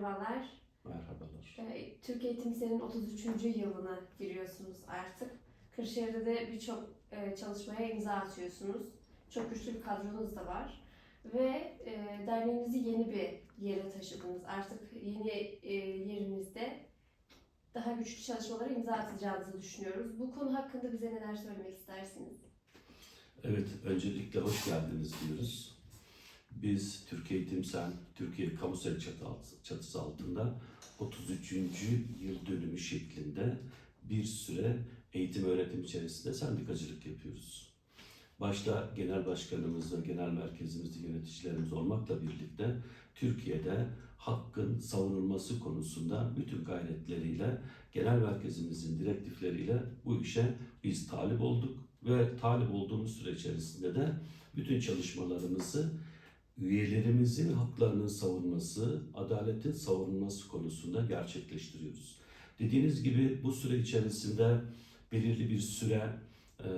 Merhabalar. Merhabalar. Ee, Türk Eğitim Sen'in 33. yılına giriyorsunuz artık. Kırşehir'de de birçok e, çalışmaya imza atıyorsunuz. Çok güçlü bir kadronuz da var. Ve e, derneğinizi yeni bir yere taşıdınız. Artık yeni e, yerinizde daha güçlü çalışmalara imza atacağınızı düşünüyoruz. Bu konu hakkında bize neler söylemek istersiniz? Evet, öncelikle hoş geldiniz diyoruz. Biz Türkiye Eğitim Sen, Türkiye Kamusal çatı çatısı altında 33. yıl dönümü şeklinde bir süre eğitim öğretim içerisinde sendikacılık yapıyoruz. Başta genel başkanımız ve genel merkezimizde yöneticilerimiz olmakla birlikte Türkiye'de hakkın savunulması konusunda bütün gayretleriyle genel merkezimizin direktifleriyle bu işe biz talip olduk ve talip olduğumuz süre içerisinde de bütün çalışmalarımızı üyelerimizin haklarının savunması, adaletin savunulması konusunda gerçekleştiriyoruz. Dediğiniz gibi bu süre içerisinde belirli bir süre e,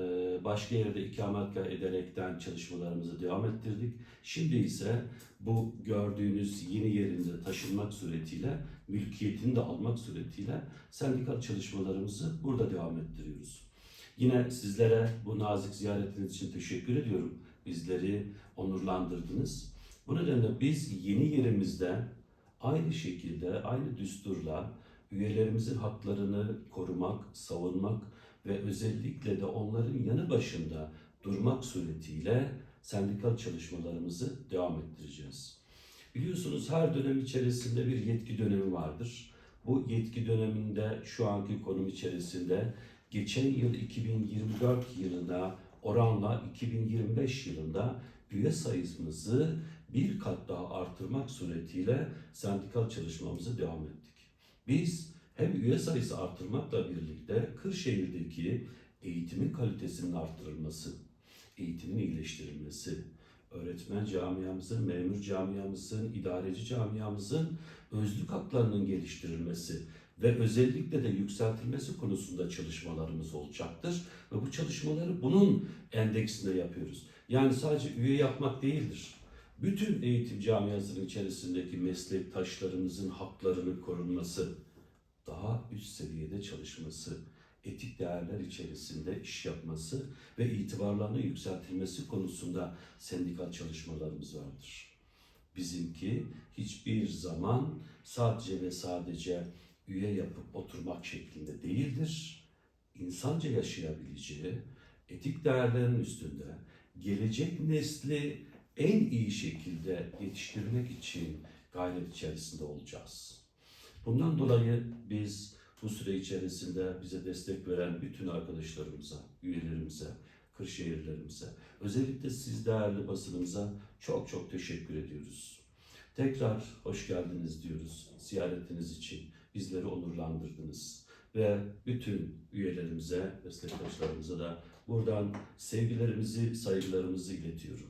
başka yerde ikametgah ederekten çalışmalarımızı devam ettirdik. Şimdi ise bu gördüğünüz yeni yerinde taşınmak suretiyle, mülkiyetini de almak suretiyle sendikal çalışmalarımızı burada devam ettiriyoruz. Yine sizlere bu nazik ziyaretiniz için teşekkür ediyorum. Bizleri onurlandırdınız. Bu nedenle biz yeni yerimizde aynı şekilde, aynı düsturla üyelerimizin haklarını korumak, savunmak ve özellikle de onların yanı başında durmak suretiyle sendikal çalışmalarımızı devam ettireceğiz. Biliyorsunuz her dönem içerisinde bir yetki dönemi vardır. Bu yetki döneminde şu anki konum içerisinde geçen yıl 2024 yılına oranla 2025 yılında üye sayımızı bir kat daha artırmak suretiyle sendikal çalışmamızı devam ettik. Biz hem üye sayısı artırmakla birlikte Kırşehir'deki eğitimin kalitesinin artırılması, eğitimin iyileştirilmesi, öğretmen camiamızın, memur camiamızın, idareci camiamızın özlük haklarının geliştirilmesi ve özellikle de yükseltilmesi konusunda çalışmalarımız olacaktır. Ve bu çalışmaları bunun endeksinde yapıyoruz. Yani sadece üye yapmak değildir. Bütün eğitim camiasının içerisindeki meslektaşlarımızın haklarının korunması, daha üst seviyede çalışması, etik değerler içerisinde iş yapması ve itibarlarının yükseltilmesi konusunda sendikal çalışmalarımız vardır. Bizimki hiçbir zaman sadece ve sadece üye yapıp oturmak şeklinde değildir. İnsanca yaşayabileceği, etik değerlerin üstünde gelecek nesli en iyi şekilde yetiştirmek için gayret içerisinde olacağız. Bundan dolayı biz bu süre içerisinde bize destek veren bütün arkadaşlarımıza, üyelerimize, Kırşehirlerimize, özellikle siz değerli basınımıza çok çok teşekkür ediyoruz. Tekrar hoş geldiniz diyoruz ziyaretiniz için. Bizleri onurlandırdınız. Ve bütün üyelerimize, meslektaşlarımıza da buradan sevgilerimizi, saygılarımızı iletiyorum.